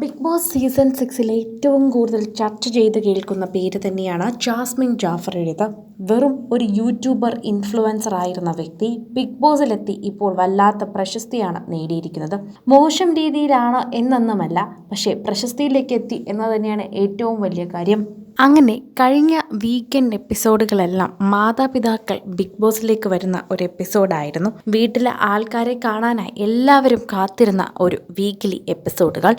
Big boss season സിക്സിൽ ഏറ്റവും കൂടുതൽ ചർച്ച ചെയ്ത് കേൾക്കുന്ന പേര് തന്നെയാണ് ജാസ്മിൻ ജാഫറുടേത് വെറും ഒരു യൂട്യൂബർ ഇൻഫ്ലുവൻസർ ആയിരുന്ന വ്യക്തി ബിഗ് ബോസിലെത്തി ഇപ്പോൾ വല്ലാത്ത പ്രശസ്തിയാണ് നേടിയിരിക്കുന്നത്. മോശം രീതിയിലാണ് എന്നൊന്നുമല്ല പക്ഷേ പ്രശസ്തിയിലേക്ക് എത്തി എന്ന് തന്നെയാണ് ഏറ്റവും വലിയ കാര്യം. അങ്ങനെ കഴിഞ്ഞ വീക്കെൻഡ് എപ്പിസോഡുകളെല്ലാം മാതാപിതാക്കൾ ബിഗ് ബോസിലേക്ക് വരുന്ന ഒരു എപ്പിസോഡായിരുന്നു വീട്ടിലെ ആൾക്കാരെ കാണാനായി എല്ലാവരും കാത്തിരുന്ന ഒരു വീക്കിലി എപ്പിസോഡുകൾ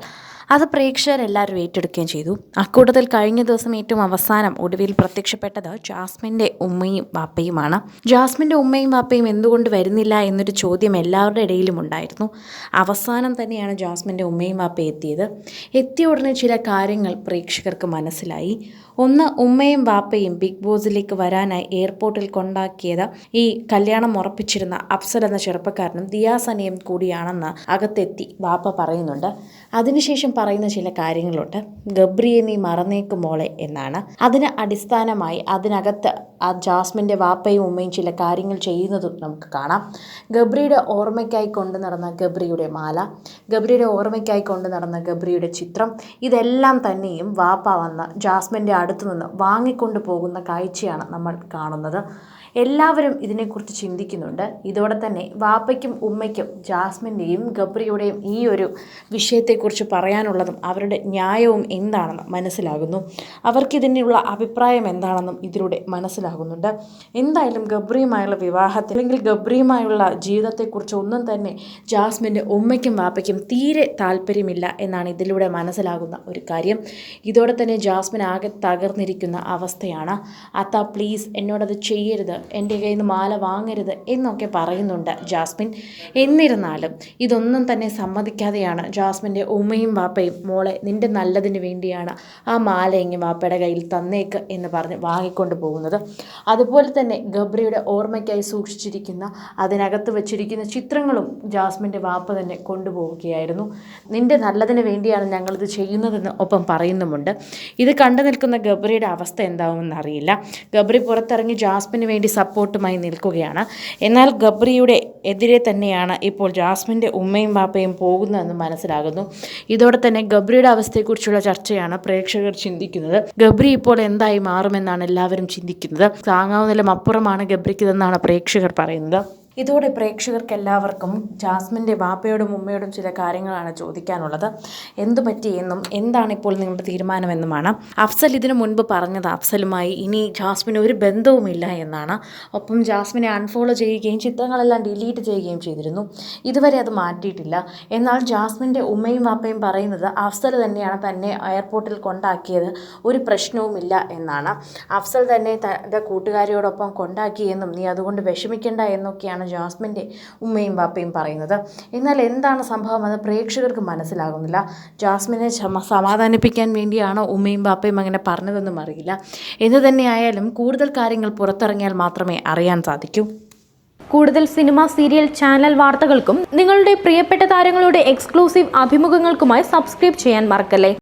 അത് പ്രേക്ഷകരെല്ലാവരും ഏറ്റെടുക്കുകയും ചെയ്തു. അക്കൂട്ടത്തിൽ കഴിഞ്ഞ ദിവസം ഏറ്റവും അവസാനം ഒടുവിൽ പ്രത്യക്ഷപ്പെട്ടത് ജാസ്മിന്റെ ഉമ്മയും വാപ്പയുമാണ്. ജാസ്മിന്റെ ഉമ്മയും വാപ്പയും എന്തുകൊണ്ട് വരുന്നില്ല എന്നൊരു ചോദ്യം എല്ലാവരുടെ ഇടയിലും ഉണ്ടായിരുന്നു. അവസാനം തന്നെയാണ് ജാസ്മിന്റെ ഉമ്മയും വാപ്പയും എത്തിയത്. എത്തിയ ഉടനെ ചില കാര്യങ്ങൾ പ്രേക്ഷകർക്ക് മനസ്സിലായി. ഒന്ന് ഉമ്മയും വാപ്പയും ബിഗ് ബോസിലേക്ക് വരാനായി എയർപോർട്ടിൽ കൊണ്ടാക്കിയത് ഈ കല്യാണം ഉറപ്പിച്ചിരുന്ന അഫ്സൽ എന്ന ചെറുപ്പക്കാരനും ദിയാസനയും കൂടിയാണെന്ന് അകത്തെത്തി വാപ്പ പറയുന്നുണ്ട്. അതിനുശേഷം പറയുന്ന ചില കാര്യങ്ങളുണ്ട്. ഗബ്രിയെ നീ മറന്നേക്ക് മോളെ എന്നാണ്. അതിന് അടിസ്ഥാനമായി അതിനകത്ത് ആ ജാസ്മിന്റെ വാപ്പയും ഉമ്മയും ചില കാര്യങ്ങൾ ചെയ്യുന്നതും നമുക്ക് കാണാം. ഗബ്രിയുടെ ഓർമ്മയ്ക്കായി കൊണ്ടു നടന്ന ഗബ്രിയുടെ മാല ഗബ്രിയുടെ ഓർമ്മയ്ക്കായി കൊണ്ടു നടന്ന ഗബ്രിയുടെ ചിത്രം ഇതെല്ലാം തന്നെയും വാപ്പ വന്ന് ജാസ്മിന്റെ അടുത്തു നിന്ന് വാങ്ങിക്കൊണ്ട് പോകുന്ന കാഴ്ചയാണ് നമ്മൾ കാണുന്നത്. എല്ലാവരും ഇതിനെക്കുറിച്ച് ചിന്തിക്കുന്നുണ്ട്. ഇതോടെ തന്നെ വാപ്പയ്ക്കും ഉമ്മയ്ക്കും ജാസ്മിന്റെയും ഗബ്രിയുടെയും ഈ ഒരു വിഷയത്തെക്കുറിച്ച് പറയാനുള്ളതും അവരുടെ ന്യായവും എന്താണെന്ന് മനസ്സിലാകുന്നു. അവർക്കിതിനുള്ള അഭിപ്രായം എന്താണെന്നും ഇതിലൂടെ മനസ്സിലാകുന്നുണ്ട്. എന്തായാലും ഗബ്രിയുമായുള്ള വിവാഹത്തെ അല്ലെങ്കിൽ ഗബ്രിയുമായുള്ള ജീവിതത്തെക്കുറിച്ച് ഒന്നും തന്നെ ജാസ്മിന്റെ ഉമ്മയ്ക്കും വാപ്പയ്ക്കും തീരെ താല്പര്യമില്ല എന്നാണ് ഇതിലൂടെ മനസ്സിലാകുന്ന ഒരു കാര്യം. ഇതോടെ തന്നെ ജാസ്മിൻ ആകെ തകർന്നിരിക്കുന്ന അവസ്ഥയാണ്. അത്ത പ്ലീസ് എന്നോടത് ചെയ്യരുത്. എന്റെ കയ്യിൽ നിന്ന് മാല വാങ്ങരുത് എന്നൊക്കെ പറയുന്നുണ്ട് ജാസ്മിൻ. എന്നിരുന്നാലും ഇതൊന്നും തന്നെ സമ്മതിക്കാതെയാണ് ജാസ്മിന്റെ ഉമ്മയും വാപ്പയും മോളെ നിന്റെ നല്ലതിന് വേണ്ടിയാണ് ആ മാല എങ്ങി വാപ്പയുടെ കയ്യിൽ തന്നേക്ക് എന്ന് പറഞ്ഞ് വാങ്ങിക്കൊണ്ട് പോകുന്നത്. അതുപോലെ തന്നെ ഗബ്രിയുടെ ഓർമ്മയ്ക്കായി സൂക്ഷിച്ചിരിക്കുന്ന അതിനകത്ത് വെച്ചിരിക്കുന്ന ചിത്രങ്ങളും ജാസ്മിന്റെ വാപ്പ തന്നെ കൊണ്ടുപോവുകയായിരുന്നു. നിന്റെ നല്ലതിന് വേണ്ടിയാണ് ഞങ്ങളിത് ചെയ്യുന്നതെന്ന് ഒപ്പം പറയുന്നുമുണ്ട്. ഇത് കണ്ടു നിൽക്കുന്ന ഗബ്രിയുടെ അവസ്ഥ എന്താവുമെന്ന് അറിയില്ല. ഗബ്രി പുറത്തിറങ്ങി ജാസ്മിന് വേണ്ടി സപ്പോർട്ടുമായി നിൽക്കുകയാണ്. എന്നാൽ ഗബ്രിയുടെ എതിരെ തന്നെയാണ് ഇപ്പോൾ ജാസ്മിന്റെ ഉമ്മയും വാപ്പയും പോകുന്നതെന്ന് മനസ്സിലാകുന്നു. ഇതോടെ തന്നെ ഗബ്രിയുടെ അവസ്ഥയെക്കുറിച്ചുള്ള ചർച്ചയാണ് പ്രേക്ഷകർ ചിന്തിക്കുന്നത്. ഗബ്രി ഇപ്പോൾ എന്തായി മാറുമെന്നാണ് എല്ലാവരും ചിന്തിക്കുന്നത്. താങ്ങാവുന്നതിലും അപ്പുറമാണ് ഗബ്രിക്കിതെന്നാണ് പ്രേക്ഷകർ പറയുന്നത്. ഇതോടെ പ്രേക്ഷകർക്കെല്ലാവർക്കും ജാസ്മിന്റെ വാപ്പയോടും ഉമ്മയോടും ചില കാര്യങ്ങളാണ് ചോദിക്കാനുള്ളത്. എന്തു പറ്റിയെന്നും എന്താണ് ഇപ്പോൾ നിങ്ങളുടെ തീരുമാനമെന്നുമാണ്. അഫ്സൽ ഇതിനു മുൻപ് പറഞ്ഞത് അഫ്സലുമായി ഇനി ജാസ്മിന് ഒരു ബന്ധവുമില്ല എന്നാണ്. ഒപ്പം ജാസ്മിനെ അൺഫോളോ ചെയ്യുകയും ചിത്രങ്ങളെല്ലാം ഡിലീറ്റ് ചെയ്യുകയും ചെയ്തിരുന്നു. ഇതുവരെ അത് മാറ്റിയിട്ടില്ല. എന്നാൽ ജാസ്മിന്റെ ഉമ്മയും വാപ്പയും പറയുന്നത് അഫ്സൽ തന്നെയാണ് തന്നെ എയർപോർട്ടിൽ കൊണ്ടാക്കിയത്. ഒരു പ്രശ്നവുമില്ല എന്നാണ്. അഫ്സൽ തന്നെ തന്റെ കൂട്ടുകാരിയോടൊപ്പം കൊണ്ടാക്കിയെന്നും നീ അതുകൊണ്ട് വിഷമിക്കേണ്ട എന്നൊക്കെയാണ് ജാസ്മിന്റെ ഉമ്മയും ബാപ്പയും പറയുന്നത്. എന്നാൽ എന്താണ് സംഭവം അത് പ്രേക്ഷകർക്ക് മനസ്സിലാകുന്നില്ല. ജാസ്മിനെ സമാധാനിപ്പിക്കാൻ വേണ്ടിയാണോ ഉമ്മയും ബാപ്പയും അങ്ങനെ പറഞ്ഞതെന്നും അറിയില്ല. എന്തു തന്നെയായാലും കൂടുതൽ കാര്യങ്ങൾ പുറത്തിറങ്ങിയാൽ മാത്രമേ അറിയാൻ സാധിക്കൂ. കൂടുതൽ സിനിമ സീരിയൽ ചാനൽ വാർത്തകൾക്കും നിങ്ങളുടെ പ്രിയപ്പെട്ട താരങ്ങളുടെ എക്സ്ക്ലൂസീവ് അഭിമുഖങ്ങൾക്കുമായി സബ്സ്ക്രൈബ് ചെയ്യാൻ മറക്കല്ലേ?